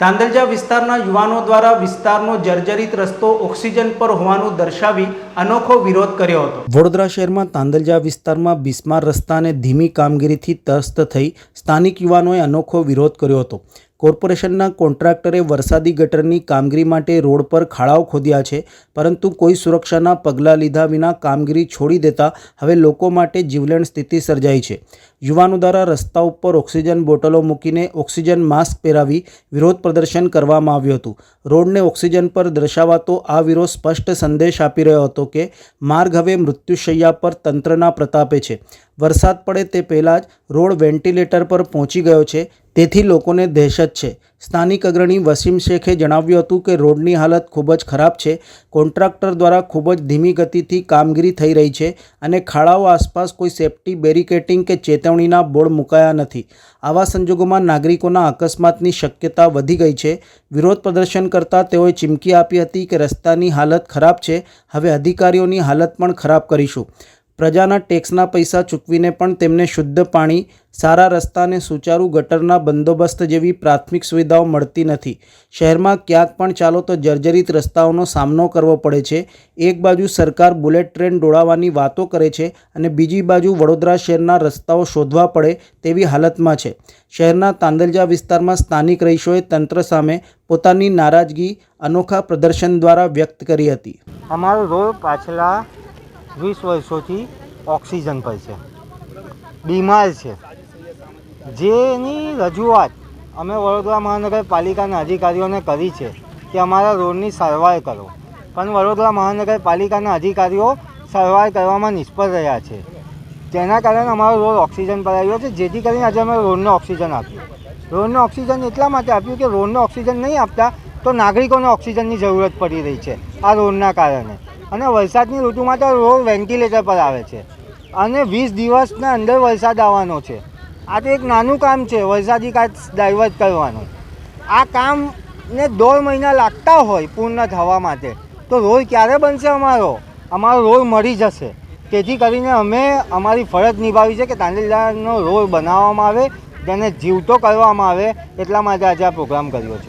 તાંદલજા વિસ્તારના યુવાનો દ્વારા વિસ્તારનો જર્જરિત રસ્તો ઓક્સિજન પર હોવાનું દર્શાવી અનોખો વિરોધ કર્યો હતો. વડોદરા શહેરમાં તાંદલજા વિસ્તારમાં બિસ્માર રસ્તાને ધીમી કામગીરીથી ત્રસ્ત થઈ સ્થાનિક યુવાનોએ અનોખો વિરોધ કર્યો હતો. કોર્પોરેશનના કોન્ટ્રાક્ટરે વરસાદી ગટરની કામગીરી માટે રોડ પર ખાડાઓ ખોદ્યા છે, પરંતુ કોઈ સુરક્ષાના પગલાં લીધા વિના કામગીરી છોડી દેતા હવે લોકો માટે જીવલેણ સ્થિતિ સર્જાઈ છે. યુવાનો દ્વારા રસ્તા ઉપર ઓક્સિજન બોટલો મૂકીને ઓક્સિજન માસ્ક પહેરાવી વિરોધ પ્રદર્શન કરવામાં આવ્યું હતું. રોડને ઓક્સિજન પર દર્શાવાતો આ વિરોધ સ્પષ્ટ સંદેશ આપી રહ્યો હતો કે માર્ગ હવે મૃત્યુશૈયા પર તંત્રના પ્રતાપે છે. વરસાદ પડે તે પહેલાં જ રોડ વેન્ટિલેટર પર પહોંચી ગયો છે. તેથી લોકોને દહેશત છે. સ્થાનિક અગ્રણી વસીમ શેખે જણાવ્યું હતું કે રોડની હાલત ખૂબ જ ખરાબ છે. કોન્ટ્રાક્ટર દ્વારા ખૂબ જ ધીમી ગતિથી કામગીરી થઈ રહી છે અને ખાડાઓ આસપાસ કોઈ સેફટી બેરિકેટિંગ કે ચેતવણીના બોર્ડ મુકાયા નથી. આવા સંજોગોમાં નાગરિકોના અકસ્માતની શક્યતા વધી ગઈ છે. વિરોધ પ્રદર્શન કરતાં તેઓએ ચીમકી આપી હતી કે રસ્તાની હાલત ખરાબ છે. હવે અધિકારીઓની હાલત પણ ખરાબ કરીશું. પ્રજાના ટેક્સના પૈસા ચૂકવીને પણ તેમને શુદ્ધ પાણી, સારા રસ્તા અને સુચારુ ગટરના બંદોબસ્ત જેવી પ્રાથમિક સુવિધાઓ મળતી નથી. શહેરમાં ક્યાંક પણ ચાલો તો જર્જરિત રસ્તાઓનો સામનો કરવો પડે છે. એક બાજુ સરકાર બુલેટ ટ્રેન દોડાવવાની વાતો કરે છે અને બીજી બાજુ વડોદરા શહેરના રસ્તાઓ શોધવા પડે તેવી હાલતમાં છે. શહેરના તાંદલજા વિસ્તારમાં સ્થાનિક રહીશોએ તંત્ર સામે પોતાની નારાજગી અનોખા પ્રદર્શન દ્વારા વ્યક્ત કરી હતી. અમારો રોડ પાછલા વીસ વર્ષોથી ઓક્સિજન પર છે. બીમાર છે. જેની રજૂઆત અમે વડોદરા મહાનગરપાલિકાના અધિકારીઓને કરી છે કે અમારા રોડની સારવાર કરો. પણ વડોદરા મહાનગરપાલિકાના અધિકારીઓ સારવાર કરવામાં નિષ્ફળ રહ્યા છે. જેના કારણે અમારો રોડ ઓક્સિજન પર આવ્યો છે. જેથી કરીને આજે અમે રોડને ઓક્સિજન આપ્યું. રોડને ઓક્સિજન એટલા માટે આપ્યું કે રોડને ઓક્સિજન નહીં આપતા તો નાગરિકોને ઓક્સિજનની જરૂરત પડી રહી છે આ રોડના કારણે. અને વરસાદની ઋતુમાં તો રોડ વેન્ટિલેટર પર આવે છે. અને વીસ દિવસના અંદર વરસાદ આવવાનો છે. આ તો એક નાનું કામ છે, વરસાદી કાચ ડાયવર્ટ કરવાનું. આ કામને દોઢ મહિના લાગતા હોય પૂર્ણ થવા માટે. તો રોડ ક્યારે બનશે અમારો? અમારો રોડ મળી જશે. તેથી કરીને અમે અમારી ફરજ નિભાવી છે કે તાંડેલદારનો રોડ બનાવવામાં આવે, તેને જીવતો કરવામાં આવે, એટલા માટે આજે આ પ્રોગ્રામ કર્યો છે.